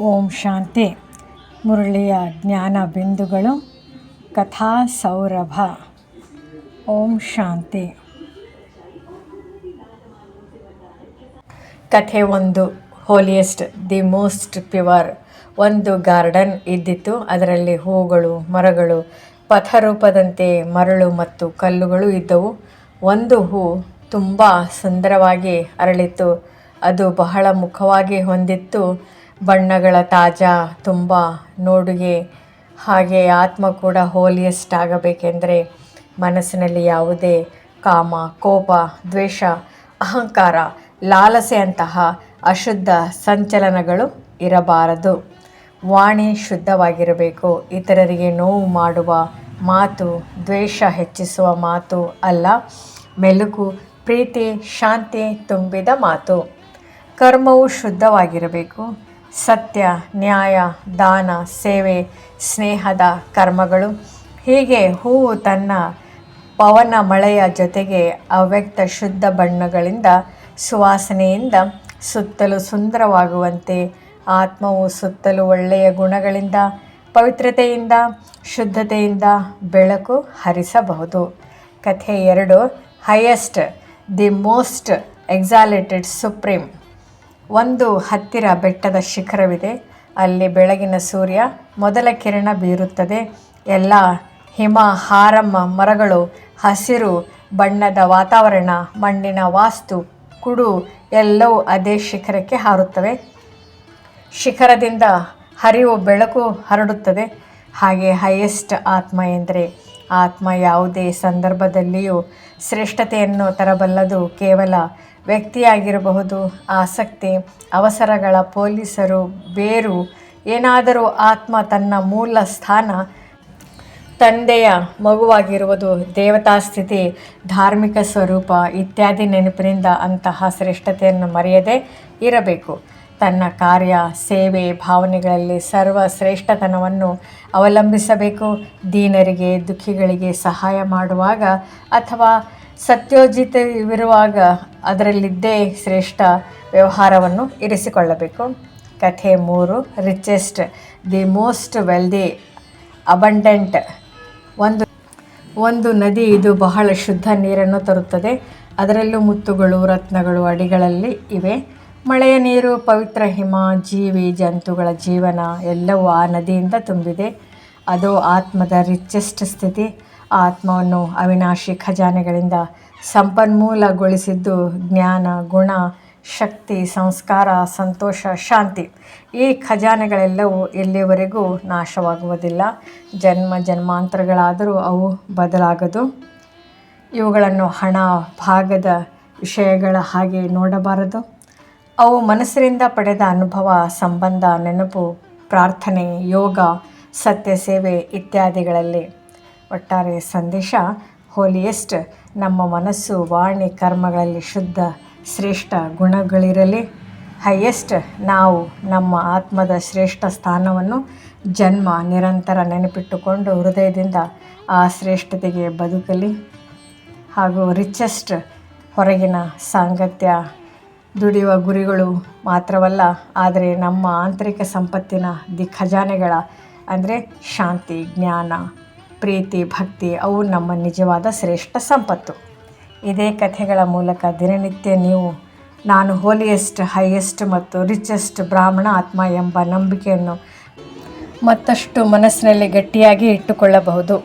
ಓಂ ಶಾಂತಿ. ಮುರಳಿಯ ಜ್ಞಾನ ಬಿಂದುಗಳು, ಕಥಾ ಸೌರಭ. ಓಂ ಶಾಂತಿ. ಕಥೆ ಒಂದು ಹೋಲಿಯೆಸ್ಟ್ ದಿ ಮೋಸ್ಟ್ ಪ್ಯೂವರ್ ಒಂದು ಗಾರ್ಡನ್ ಇದ್ದಿತ್ತು, ಅದರಲ್ಲಿ ಹೂಗಳು, ಮರಗಳು, ಪಥರೂಪದಂತೆ ಮರಳು ಮತ್ತು ಕಲ್ಲುಗಳು ಇದ್ದವು. ಒಂದು ಹೂ ತುಂಬ ಸುಂದರವಾಗಿ ಅರಳಿತ್ತು, ಅದು ಬಹಳ ಮುಖವಾಗಿ ಹೊಂದಿತ್ತು. ಬಣ್ಣಗಳ ತಾಜಾ ತುಂಬ ನೋಡುಗೆ ಹಾಗೆ ಆತ್ಮ ಕೂಡ ಹೋಲಿಯೆಸ್ಟ್ ಆಗಬೇಕೆಂದರೆ ಮನಸ್ಸಿನಲ್ಲಿ ಯಾವುದೇ ಕಾಮ, ಕೋಪ, ದ್ವೇಷ, ಅಹಂಕಾರ ಲಾಲಸೆಯಂತಹ ಅಶುದ್ಧ ಸಂಚಲನಗಳು ಇರಬಾರದು. ವಾಣಿ ಶುದ್ಧವಾಗಿರಬೇಕು. ಇತರರಿಗೆ ನೋವು ಮಾಡುವ ಮಾತು, ದ್ವೇಷ ಹೆಚ್ಚಿಸುವ ಮಾತು ಅಲ್ಲ ಮೆಲುಕು ಪ್ರೀತಿ, ಶಾಂತಿ ತುಂಬಿದ ಮಾತು. ಕರ್ಮವು ಶುದ್ಧವಾಗಿರಬೇಕು. ಸತ್ಯ, ನ್ಯಾಯ, ದಾನ, ಸೇವೆ, ಸ್ನೇಹದ ಕರ್ಮಗಳು. ಹೀಗೆ ಹೂವು ತನ್ನ ಪವನ ಮಳೆಯ ಜೊತೆಗೆ ಅವ್ಯಕ್ತ ಶುದ್ಧ ಬಣ್ಣಗಳಿಂದ ಸುವಾಸನೆಯಿಂದ ಸುತ್ತಲೂ ಸುಂದರವಾಗುವಂತೆ, ಆತ್ಮವು ಸುತ್ತಲೂ ಒಳ್ಳೆಯ ಗುಣಗಳಿಂದ, ಪವಿತ್ರತೆಯಿಂದ, ಶುದ್ಧತೆಯಿಂದ ಬೆಳಕು ಹರಿಸಬಹುದು. ಕಥೆ ಎರಡು highest the most exalted supreme ಒಂದು ಹತ್ತಿರ ಬೆಟ್ಟದ ಶಿಖರವಿದೆ. ಅಲ್ಲಿ ಬೆಳಗಿನ ಸೂರ್ಯ ಮೊದಲ ಕಿರಣ ಬೀರುತ್ತದೆ. ಎಲ್ಲ ಹಿಮ, ಹಾರಮ್ಮ ಮರಗಳು, ಹಸಿರು ಬಣ್ಣದ ವಾತಾವರಣ, ಮಣ್ಣಿನ ವಾಸ್ತು, ಕುಡು ಎಲ್ಲವೂ ಅದೇ ಶಿಖರಕ್ಕೆ ಹಾರುತ್ತವೆ. ಶಿಖರದಿಂದ ಹರಿವು ಬೆಳಕು ಹರಡುತ್ತದೆ. ಹಾಗೆ ಹೈಯೆಸ್ಟ್ ಆತ್ಮ ಎಂದರೆ ಆತ್ಮ ಯಾವುದೇ ಸಂದರ್ಭದಲ್ಲಿಯೂ ಶ್ರೇಷ್ಠತೆಯನ್ನು ತರಬಲ್ಲದು ಕೇವಲ ವ್ಯಕ್ತಿಯಾಗಿರಬಹುದು. ಆಸಕ್ತಿ, ಅವಸರಗಳ ಪೊಲೀಸರು ಬೇರು, ಏನಾದರೂ ಆತ್ಮ ತನ್ನ ಮೂಲ ಸ್ಥಾನ, ತಂದೆಯ ಮಗುವಾಗಿರುವುದು, ದೇವತಾ ಸ್ಥಿತಿ, ಧಾರ್ಮಿಕ ಸ್ವರೂಪ ಇತ್ಯಾದಿ ನೆನಪಿನಿಂದ ಅಂತಹ ಶ್ರೇಷ್ಠತೆಯನ್ನು ಮರೆಯದೇ ಇರಬೇಕು. ತನ್ನ ಕಾರ್ಯ, ಸೇವೆ, ಭಾವನೆಗಳಲ್ಲಿ ಸರ್ವ ಶ್ರೇಷ್ಠತನವನ್ನು ಅವಲಂಬಿಸಬೇಕು. ದೀನರಿಗೆ, ದುಃಖಿಗಳಿಗೆ ಸಹಾಯ ಮಾಡುವಾಗ ಅಥವಾ ಸತ್ಯೋಜಿತವಿರುವಾಗ ಅದರಲ್ಲಿದ್ದೇ ಶ್ರೇಷ್ಠ ವ್ಯವಹಾರವನ್ನು ಇರಿಸಿಕೊಳ್ಳಬೇಕು. ಕಥೆ ಮೂರು richest the most wealthy abundant ಒಂದು ಒಂದು ನದಿ ಇದು ಬಹಳ ಶುದ್ಧ ನೀರನ್ನು ತರುತ್ತದೆ. ಅದರಲ್ಲೂ ಮುತ್ತುಗಳು, ರತ್ನಗಳು, ಅಡಿಗಳಲ್ಲಿ ಇವೆ. ಮಳೆಯ ನೀರು, ಪವಿತ್ರ ಹಿಮ, ಜೀವಿ, ಜಂತುಗಳ ಜೀವನ ಎಲ್ಲವೂ ಆ ನದಿಯಿಂದ ತುಂಬಿದೆ. ಅದು ಆತ್ಮದ ರಿಚೆಸ್ಟ್ ಸ್ಥಿತಿ. ಆತ್ಮವನ್ನು ಅವಿನಾಶಿ ಖಜಾನೆಗಳಿಂದ ಸಂಪನ್ಮೂಲಗೊಳಿಸಿದ್ದು ಜ್ಞಾನ, ಗುಣ, ಶಕ್ತಿ, ಸಂಸ್ಕಾರ, ಸಂತೋಷ, ಶಾಂತಿ. ಈ ಖಜಾನೆಗಳೆಲ್ಲವೂ ಎಲ್ಲಿಯವರೆಗೂ ನಾಶವಾಗುವುದಿಲ್ಲ. ಜನ್ಮ ಜನ್ಮಾಂತರಗಳಾದರೂ ಅವು ಬದಲಾಗದು. ಇವುಗಳನ್ನು ಹಣ, ಭಾಗದ ವಿಷಯಗಳ ಹಾಗೆ ನೋಡಬಾರದು. ಅವು ಮನಸ್ಸಿನಿಂದ ಪಡೆದ ಅನುಭವ, ಸಂಬಂಧ, ನೆನಪು, ಪ್ರಾರ್ಥನೆ, ಯೋಗ, ಸತ್ಯ ಸೇವೆ ಇತ್ಯಾದಿಗಳಲ್ಲಿ ಒಟ್ಟಾರೆ ಸಂದೇಶ ಹೋಲಿಯೆಸ್ಟ್ ನಮ್ಮ ಮನಸ್ಸು, ವಾಣಿ, ಕರ್ಮಗಳಲ್ಲಿ ಶುದ್ಧ, ಶ್ರೇಷ್ಠ ಗುಣಗಳಿರಲಿ. ಹೈಯೆಸ್ಟ್ ನಾವು ನಮ್ಮ ಆತ್ಮದ ಶ್ರೇಷ್ಠ ಸ್ಥಾನವನ್ನು ಜನ್ಮ ನಿರಂತರ ನೆನಪಿಟ್ಟುಕೊಂಡು ಹೃದಯದಿಂದ ಆ ಶ್ರೇಷ್ಠತೆಗೆ ಬದುಕಲಿ. ಹಾಗೂ ರಿಚೆಸ್ಟ್ ಹೊರಗಿನ ಸಾಂಗತ್ಯ ದುಡಿಯುವ ಗುರಿಗಳು ಮಾತ್ರವಲ್ಲ, ಆದರೆ ನಮ್ಮ ಆಂತರಿಕ ಸಂಪತ್ತಿನ ದಿ ಖಜಾನೆಗಳ ಅಂದರೆ ಶಾಂತಿ, ಜ್ಞಾನ, ಪ್ರೀತಿ, ಭಕ್ತಿ, ಅವು ನಮ್ಮ ನಿಜವಾದ ಶ್ರೇಷ್ಠ ಸಂಪತ್ತು. ಇದೇ ಕಥೆಗಳ ಮೂಲಕ ದಿನನಿತ್ಯ ನೀವು ನಾನು ಹೋಲಿಯೆಸ್ಟ್ ಹೈಯೆಸ್ಟ್ ಮತ್ತು ರಿಚೆಸ್ಟ್ ಬ್ರಾಹ್ಮಣ ಆತ್ಮ ಎಂಬ ನಂಬಿಕೆಯನ್ನು ಮತ್ತಷ್ಟು ಮನಸ್ಸಿನಲ್ಲಿ ಗಟ್ಟಿಯಾಗಿ ಇಟ್ಟುಕೊಳ್ಳಬಹುದು.